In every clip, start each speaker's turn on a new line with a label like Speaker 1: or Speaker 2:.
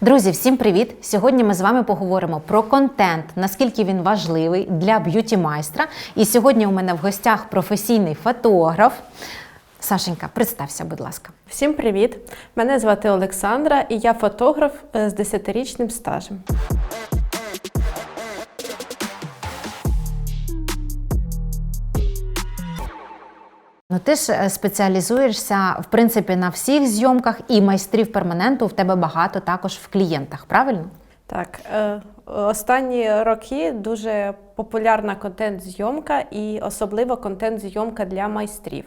Speaker 1: Друзі, всім привіт! Сьогодні ми з вами поговоримо про контент, наскільки він важливий для б'юті майстра. І сьогодні у мене в гостях професійний фотограф. Сашенька, представся, будь ласка.
Speaker 2: Всім привіт! Мене звати Олександра і я фотограф е, з 10-річним стажем.
Speaker 1: Ну ти ж е, спеціалізуєшся в принципі на всіх зйомках і майстрів перманенту в тебе багато також в клієнтах, правильно?
Speaker 2: Так, е, останні роки дуже популярна контент-зйомка і особливо контент-зйомка для майстрів.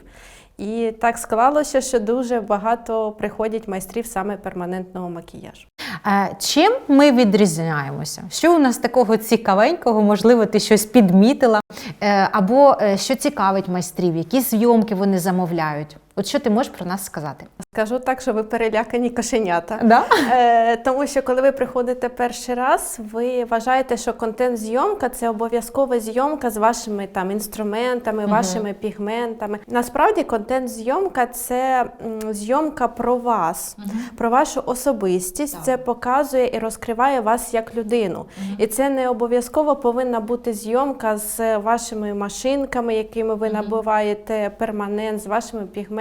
Speaker 2: І так склалося, що дуже багато приходять майстрів саме перманентного макіяжу.
Speaker 1: Е, Чим ми відрізняємося? Що у нас такого цікавенького, можливо, ти щось підмітила? Е, Або е, що цікавить майстрів, які зйомки вони замовляють? От що ти можеш про нас сказати?
Speaker 2: Скажу так, що ви перелякані кошенята.
Speaker 1: Да?
Speaker 2: Е, тому що коли ви приходите перший раз, ви вважаєте, що контент-зйомка це обов'язкова зйомка з вашими там інструментами, вашими пігментами. Насправді, контент-зйомка це зйомка про вас, про вашу особистість. Це показує і розкриває вас як людину. І це не обов'язково повинна бути зйомка з вашими машинками, якими ви набуваєте перманент, з вашими пігментами.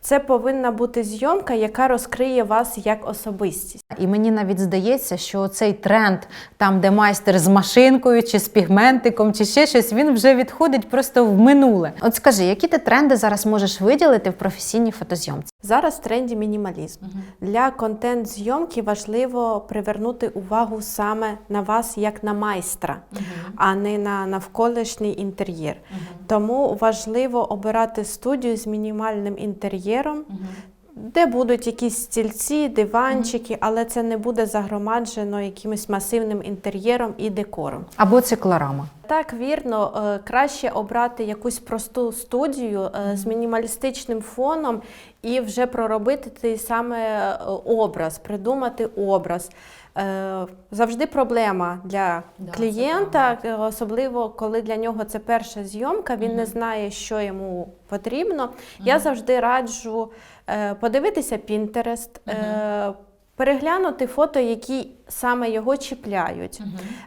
Speaker 2: Це повинна бути зйомка, яка розкриє вас як особистість.
Speaker 1: І мені навіть здається, що цей тренд, там, де майстер з машинкою, чи з пігментиком, чи ще щось, він вже відходить просто в минуле. От скажи, які ти тренди зараз можеш виділити в професійній фотозйомці?
Speaker 2: Зараз в тренді мінімалізм. Для контент-зйомки важливо привернути увагу саме на вас як на майстра, а не на навколишній інтер'єр. Тому важливо обирати студію з мінімальним інтер'єром. Де будуть якісь стільці, диванчики, але це не буде загромаджено якимось масивним інтер'єром і декором.
Speaker 1: Або циклорама.
Speaker 2: Так, вірно, е, краще обрати якусь просту студію е, з мінімалістичним фоном і вже проробити той саме е, образ, придумати образ. Завжди проблема для клієнта, е, особливо коли для нього це перша зйомка, він не знає, що йому потрібно. Я завжди раджу подивитися Pinterest, е, переглянути фото, які саме його чіпляють.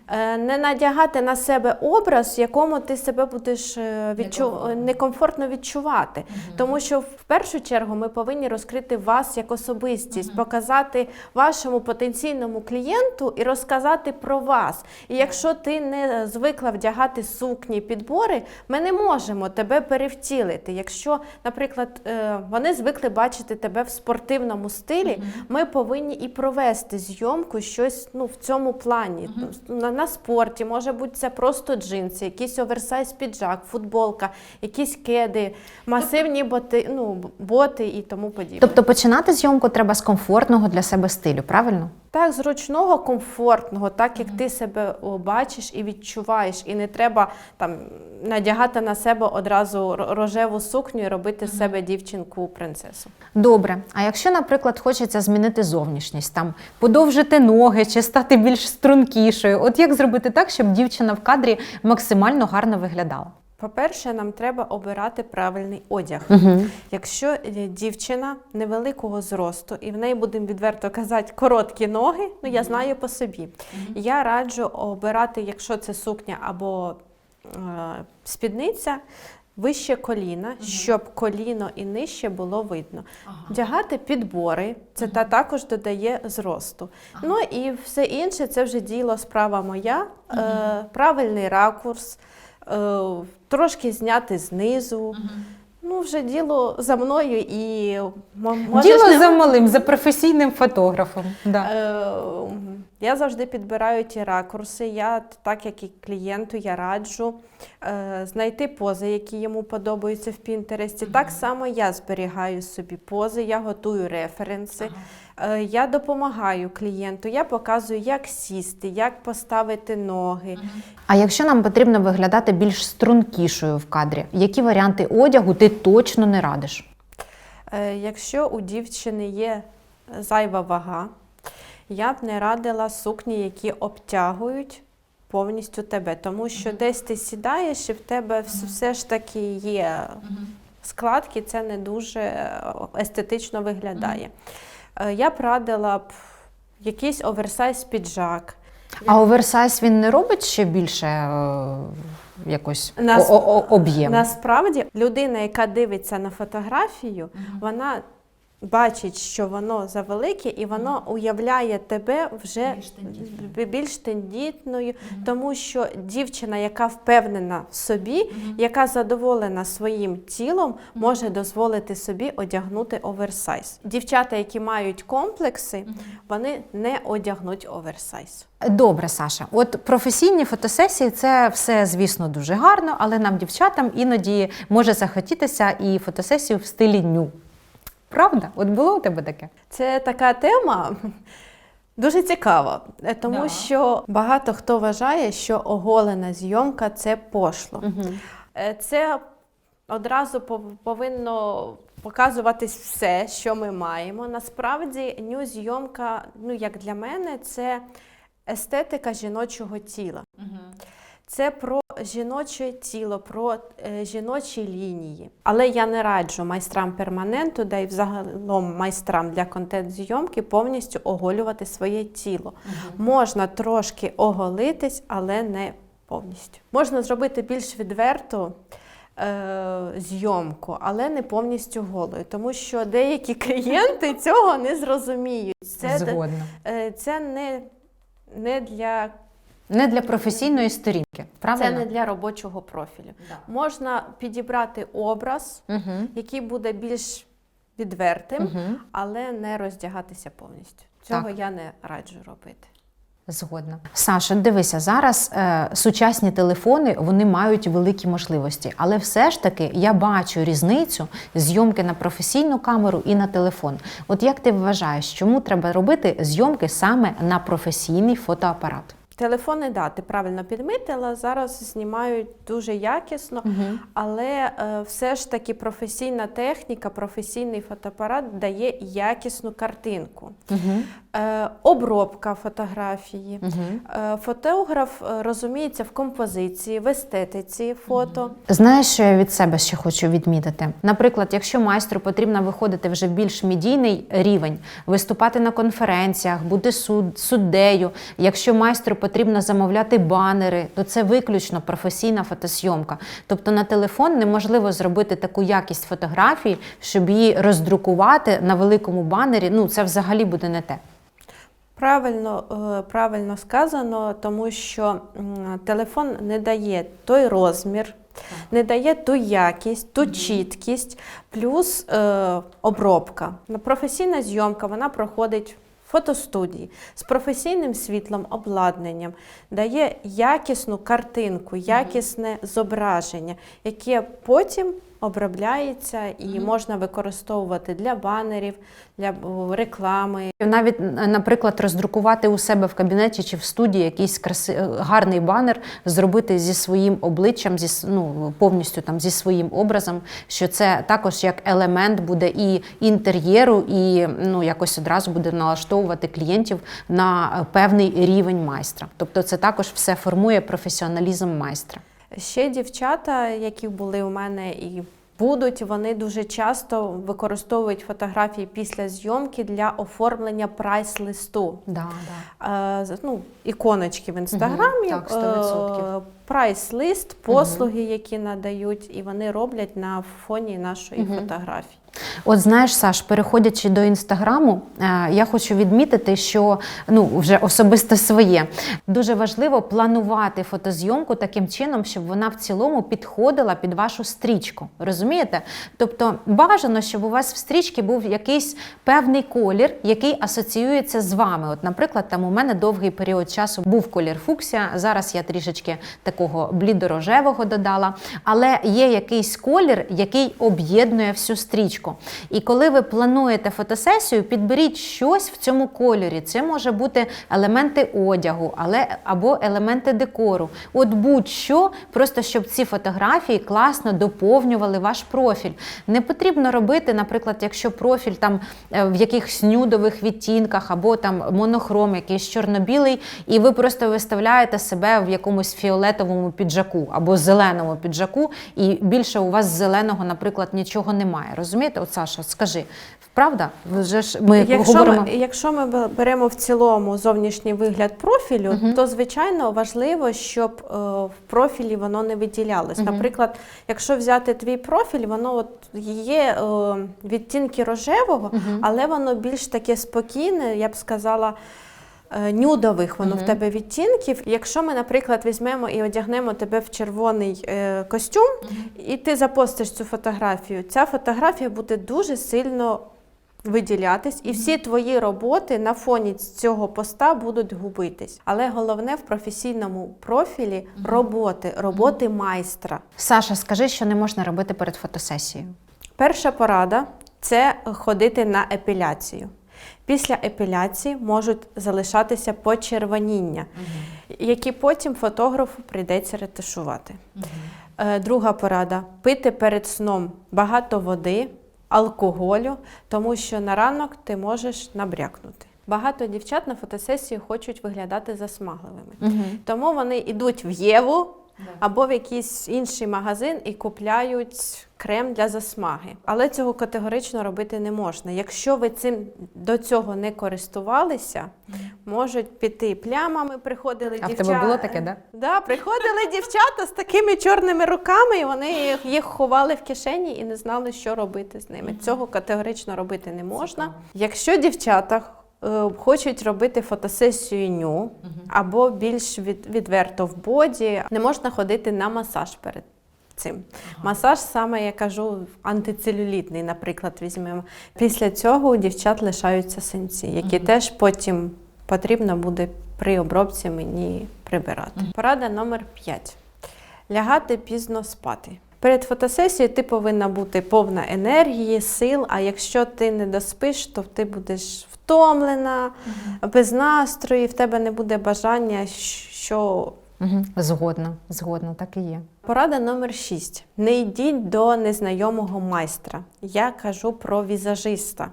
Speaker 2: Е, Не надягати на себе образ, в якому ти себе будеш е, відчу... некомфортно відчувати. Тому що в першу чергу ми повинні розкрити вас як особистість, показати вашому потенційному клієнту і розказати про вас. І якщо ти не звикла вдягати сукні, підбори, ми не можемо тебе перевтілити. Якщо, наприклад, е, вони звикли бачити тебе в спортивному стилі, ми повинні і провести зйомку щось ну, в цьому плані. На, на спорті, може бути, це просто джинси, якийсь оверсайз піджак, футболка, якісь кеди, масивні боти, ну, боти і тому подібне.
Speaker 1: Тобто починати зйомку треба з комфортного для себе стилю, правильно?
Speaker 2: Так, зручного, комфортного, так як ти себе бачиш і відчуваєш, і не треба там надягати на себе одразу рожеву сукню і робити з себе дівчинку принцесу.
Speaker 1: Добре. А якщо, наприклад, хочеться змінити зовнішність, там подовжити ноги чи стати більш стрункішою, от як зробити так, щоб дівчина в кадрі максимально гарно виглядала?
Speaker 2: По-перше, нам треба обирати правильний одяг.
Speaker 1: Угу.
Speaker 2: Якщо е, дівчина невеликого зросту, і в неї будемо відверто казати короткі ноги, ну я знаю по собі. Я раджу обирати, якщо це сукня або е, спідниця. Вище коліна, щоб коліно і нижче було видно. Вдягати підбори, це та також додає зросту. Ну і все інше це вже діло, справа моя, е, правильний ракурс, трошки зняти знизу. Ну, вже діло за мною і можеш
Speaker 1: Діло
Speaker 2: не-
Speaker 1: за малим, за професійним фотографом. Да.
Speaker 2: Е, Я завжди підбираю ті ракурси. Я, так як і клієнту, я раджу е, знайти пози, які йому подобаються в Пінтересті. Так само я зберігаю собі пози, я готую референси. Е, Я допомагаю клієнту, я показую, як сісти, як поставити ноги.
Speaker 1: А якщо нам потрібно виглядати більш стрункішою в кадрі, які варіанти одягу ти точно не радиш?
Speaker 2: Е, Якщо у дівчини є зайва вага, я б не радила сукні, які обтягують повністю тебе, тому що десь ти сідаєш і в тебе вс- все ж таки є складки, це не дуже е, естетично виглядає. Е, Я б радила б якийсь оверсайз піджак.
Speaker 1: А оверсайз він не робить ще більше е, якось
Speaker 2: Нас-
Speaker 1: об'єм?
Speaker 2: Насправді, людина, яка дивиться на фотографію, вона бачить, що воно завелике, і воно уявляє тебе вже бі- більш тендітною, тому що дівчина, яка впевнена в собі, яка задоволена своїм тілом, може дозволити собі одягнути оверсайз. Дівчата, які мають комплекси, вони не одягнуть оверсайз.
Speaker 1: Добре, Саша. От професійні фотосесії це все, звісно, дуже гарно, але нам, дівчатам, іноді може захотітися і фотосесію в стилі ню. Правда? От було у тебе таке?
Speaker 2: Це така тема дуже цікава, е, тому
Speaker 1: Да.
Speaker 2: що багато хто вважає, що оголена зйомка це пошло. Е, Це одразу повинно показуватись все, що ми маємо. Насправді, ню-зйомка, ну як для мене, це естетика жіночого тіла. Це про жіноче тіло, про е, жіночі лінії. Але я не раджу майстрам перманенту, да й взагалом майстрам для контент-зйомки повністю оголювати своє тіло. Можна трошки оголитись, але не повністю. Можна зробити більш відверту. е, Зйомку, але не повністю голою, тому що деякі клієнти цього не зрозуміють. Це, е, це не, не для
Speaker 1: Не для професійної сторінки, правильно?
Speaker 2: це не для робочого профілю. Можна підібрати образ,
Speaker 1: Угу.
Speaker 2: який буде більш відвертим,
Speaker 1: Угу.
Speaker 2: але не роздягатися повністю. Цього
Speaker 1: Так.
Speaker 2: я не раджу робити.
Speaker 1: Згодна. Саша, дивися, зараз е, сучасні телефони вони мають великі можливості, але все ж таки я бачу різницю зйомки на професійну камеру і на телефон. От як ти вважаєш, чому треба робити зйомки саме на професійний фотоапарат?
Speaker 2: Телефони, да, ти правильно підмітила, зараз знімають дуже якісно, але е, все ж таки професійна техніка, професійний фотоапарат дає якісну картинку.
Speaker 1: Угу.
Speaker 2: Е, обробка фотографії.
Speaker 1: Угу.
Speaker 2: Фотограф е, розуміється в композиції, в естетиці фото.
Speaker 1: Знаєш, що я від себе ще хочу відмітити? Наприклад, якщо майстру потрібно виходити вже в більш медійний рівень, виступати на конференціях, бути суд, суддею. Якщо майстру потрібно замовляти банери, то це виключно професійна фотосйомка. Тобто на телефон неможливо зробити таку якість фотографії, щоб її роздрукувати на великому банері. Ну це взагалі буде не те.
Speaker 2: Правильно, е, правильно сказано, тому що телефон не дає той розмір, не дає ту якість, ту чіткість, плюс е, обробка. Ну, Професійна зйомка вона проходить в фотостудії з професійним світлом, обладнанням, дає якісну картинку, якісне зображення, яке потім обробляється і можна використовувати для банерів, для реклами,
Speaker 1: Навіть, наприклад, роздрукувати у себе в кабінеті чи в студії якийсь краси... гарний банер, зробити зі своїм обличчям, зі ну, повністю там зі своїм образом, що це також як елемент буде і інтер'єру, і ну, якось одразу буде налаштовувати клієнтів на е, певний рівень майстра. Тобто це також все формує професіоналізм майстра.
Speaker 2: Ще дівчата, які були у мене і будуть, вони дуже часто використовують фотографії після зйомки для оформлення прайс-листу.
Speaker 1: Да, да.
Speaker 2: Е, ну, іконочки в інстаграмі,
Speaker 1: так, 100%.
Speaker 2: е, прайс-лист, послуги, які надають, і вони роблять на фоні нашої фотографії.
Speaker 1: От знаєш, Саш, переходячи до інстаграму, е, я хочу відмітити, що ну вже особисто своє дуже важливо планувати фотозйомку таким чином, щоб вона в цілому підходила під вашу стрічку. Розумієте? Тобто бажано, щоб у вас в стрічці був якийсь певний колір, який асоціюється з вами. От, наприклад, там у мене довгий період часу був колір фуксія. Зараз я трішечки такого блідорожевого додала, але є якийсь колір, який об'єднує всю стрічку. І коли ви плануєте фотосесію, підберіть щось в цьому кольорі. Це може бути елементи одягу, але або елементи декору. От будь-що, просто щоб ці фотографії класно доповнювали ваш профіль. Не потрібно робити, наприклад, якщо профіль там е, в якихось нюдових відтінках, або там монохром, якийсь чорно-білий, і ви просто виставляєте себе в якомусь фіолетовому піджаку або зеленому піджаку, і більше у вас зеленого, наприклад, нічого немає. Розумієте? От Саша, скажи, правда? Вже ж ми
Speaker 2: Якщо
Speaker 1: говоримо.
Speaker 2: ми, якщо ми беремо в цілому зовнішній вигляд профілю,
Speaker 1: Мгм.
Speaker 2: то звичайно важливо, щоб е, в профілі воно не виділялось.
Speaker 1: Мгм.
Speaker 2: Наприклад, якщо взяти твій профіль, воно от є е, відтінки рожевого,
Speaker 1: Мгм.
Speaker 2: але воно більш таке спокійне, я б сказала. Е, Нюдових воно в тебе відтінків. Якщо ми, наприклад, візьмемо і одягнемо тебе в червоний е, костюм, і ти запостиш цю фотографію, ця фотографія буде дуже сильно виділятись, і всі твої роботи на фоні цього поста будуть губитись. Але головне в професійному профілі роботи, роботи майстра.
Speaker 1: Саша, скажи, що не можна робити перед фотосесією.
Speaker 2: Перша порада це ходити на епіляцію. Після епіляції можуть залишатися почервоніння, які потім фотографу прийдеться ретушувати. Е, Друга порада пити перед сном багато води, алкоголю, тому що на ранок ти можеш набрякнути. Багато дівчат на фотосесії хочуть виглядати засмагливими.
Speaker 1: Угу.
Speaker 2: Тому вони йдуть в Єву або в якийсь інший магазин і купляють крем для засмаги. Але цього категорично робити не можна. Якщо ви цим до цього не користувалися, можуть піти плямами. Приходили
Speaker 1: А в тебе було таке, да?
Speaker 2: Да, приходили дівчата з такими чорними руками, і вони їх, їх ховали в кишені і не знали, що робити з ними. Цього категорично робити не можна. Якщо дівчата хочуть робити фотосесію ню або більш від, відверто в боді, не можна ходити на масаж перед. Цим масаж саме я кажу антицелюлітний, наприклад, візьмемо. Після цього у дівчат лишаються синці, які теж потім потрібно буде при обробці мені прибирати. Порада номер 5. Лягати пізно спати. Перед фотосесією ти повинна бути повна енергії, сил. А якщо ти не доспиш, то ти будеш втомлена, без настрою, в тебе не буде бажання, що
Speaker 1: Угу. Згодна, згодна, так і є.
Speaker 2: Порада номер 6. Не йдіть до незнайомого майстра. Я кажу про візажиста.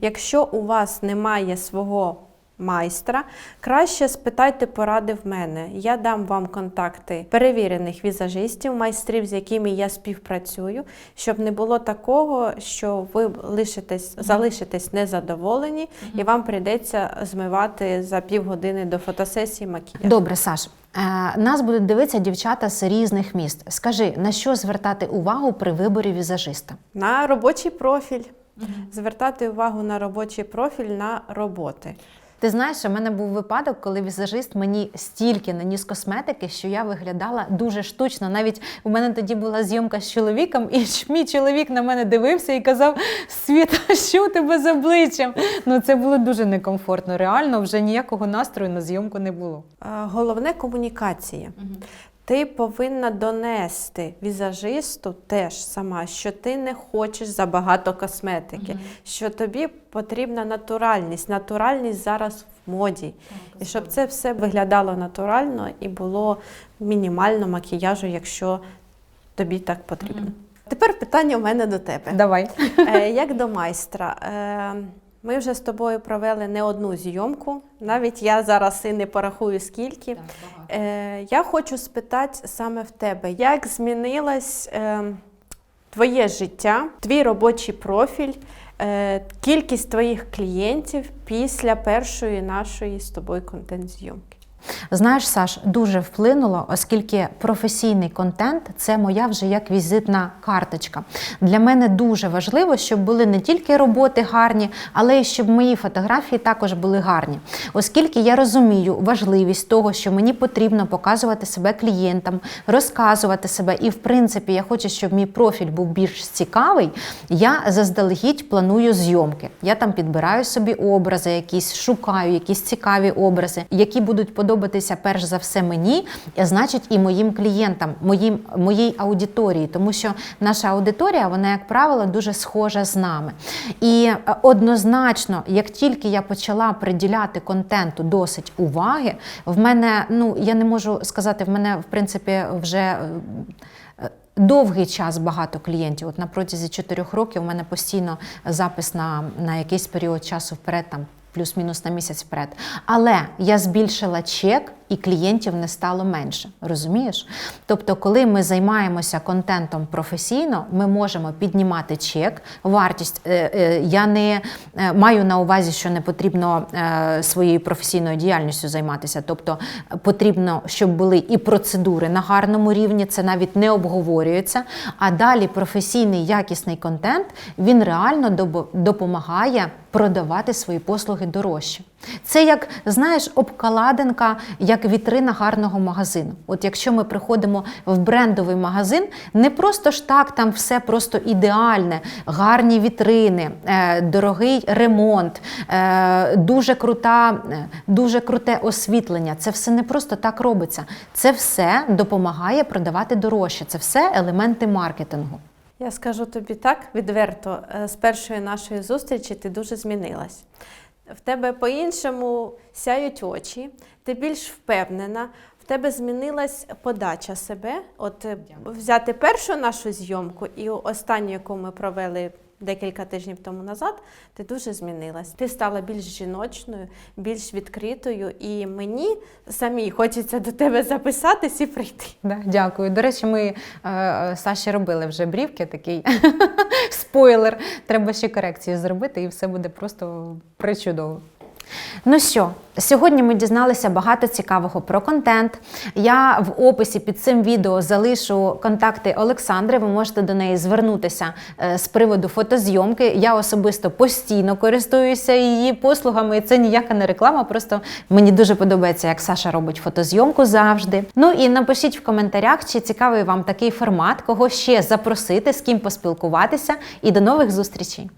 Speaker 2: Якщо у вас немає свого майстра, краще спитайте поради в мене. Я дам вам контакти перевірених візажистів, майстрів, з якими я співпрацюю, щоб не було такого, що ви лишитесь, залишитесь незадоволені, і вам прийдеться змивати за півгодини до фотосесії макіяж.
Speaker 1: Добре, Саш. Е, нас будуть дивитися дівчата з різних міст. Скажи, на що звертати увагу при виборі візажиста?
Speaker 2: На робочий профіль. Звертати увагу на робочий профіль на роботи.
Speaker 1: Ти знаєш, у мене був випадок, коли візажист мені стільки наніс косметики, що я виглядала дуже штучно. Навіть у мене тоді була зйомка з чоловіком, і мій чоловік на мене дивився і казав: Світа, що у тебе з обличчям? Ну це було дуже некомфортно. Реально, вже ніякого настрою на зйомку не було.
Speaker 2: Головне комунікація. Ти повинна донести візажисту теж сама, що ти не хочеш забагато косметики, що тобі потрібна натуральність. Натуральність зараз в моді. І щоб це все виглядало натурально і було мінімально макіяжу, якщо тобі так потрібно. Тепер питання у мене до тебе.
Speaker 1: Давай.
Speaker 2: Е, Як до майстра, е, ми вже з тобою провели не одну зйомку. Навіть я зараз і не порахую скільки. Е, Я хочу спитати саме в тебе, як змінилось е, твоє життя, твій робочий профіль, е, кількість твоїх клієнтів після першої нашої з тобою контент-зйомки?
Speaker 1: Знаєш, Саш, дуже вплинуло, оскільки професійний контент це моя вже як візитна карточка. Для мене дуже важливо, щоб були не тільки роботи гарні, але й щоб мої фотографії також були гарні. Оскільки я розумію важливість того, що мені потрібно показувати себе клієнтам, розказувати себе, і в принципі я хочу, щоб мій профіль був більш цікавий. Я заздалегідь планую зйомки. Я там підбираю собі образи, якісь шукаю якісь цікаві образи, які будуть подобатися перш за все мені, значить і моїм клієнтам, моїм, моїй аудиторії, тому що наша аудиторія, вона, як правило, дуже схожа з нами. І е, однозначно, як тільки я почала приділяти контенту досить уваги, в мене, ну я не можу сказати, в мене в принципі вже. е, е, Довгий час багато клієнтів. От на протязі чотирьох років у мене постійно запис на, на якийсь період часу вперед, там плюс-мінус на місяць вперед. Але я збільшила чек і клієнтів не стало менше. Розумієш? Тобто, коли ми займаємося контентом професійно, ми можемо піднімати чек, вартість. Е, е, Я не е, маю на увазі, що не потрібно своєю професійною діяльністю займатися. Тобто потрібно, щоб були і процедури на гарному рівні, це навіть не обговорюється. А далі професійний якісний контент він реально допомагає продавати свої послуги дорожче. Це як знаєш, обкладинка, як вітрина гарного магазину. От якщо ми приходимо в брендовий магазин, не просто ж так, там все просто ідеальне, гарні вітрини, е, дорогий ремонт, е, дуже крута, е, дуже круте освітлення. Це все не просто так робиться. Це все допомагає продавати дорожче. Це все елементи маркетингу.
Speaker 2: Я скажу тобі так відверто, е, з першої нашої зустрічі ти дуже змінилась. В тебе по-іншому сяють очі, ти більш впевнена, в тебе змінилась подача себе. От е, взяти першу нашу зйомку і останню, яку ми провели декілька тижнів тому назад, ти дуже змінилась. Ти стала більш жіночною, більш відкритою, і мені самі хочеться до тебе записатись і прийти.
Speaker 1: Да, дякую. До речі, ми е, Саші робили вже брівки, такий спойлер. Треба ще корекцію зробити, і все буде просто причудово. Ну що, сьогодні ми дізналися багато цікавого про контент. Я в описі під цим відео залишу контакти Олександри. Ви можете до неї звернутися е, з приводу фотозйомки. Я особисто постійно користуюся її послугами. Це ніяка не реклама. Просто мені дуже подобається, як Саша робить фотозйомку завжди. Ну і напишіть в коментарях, чи цікавий вам такий формат, кого ще запросити, з ким поспілкуватися. І до нових зустрічей.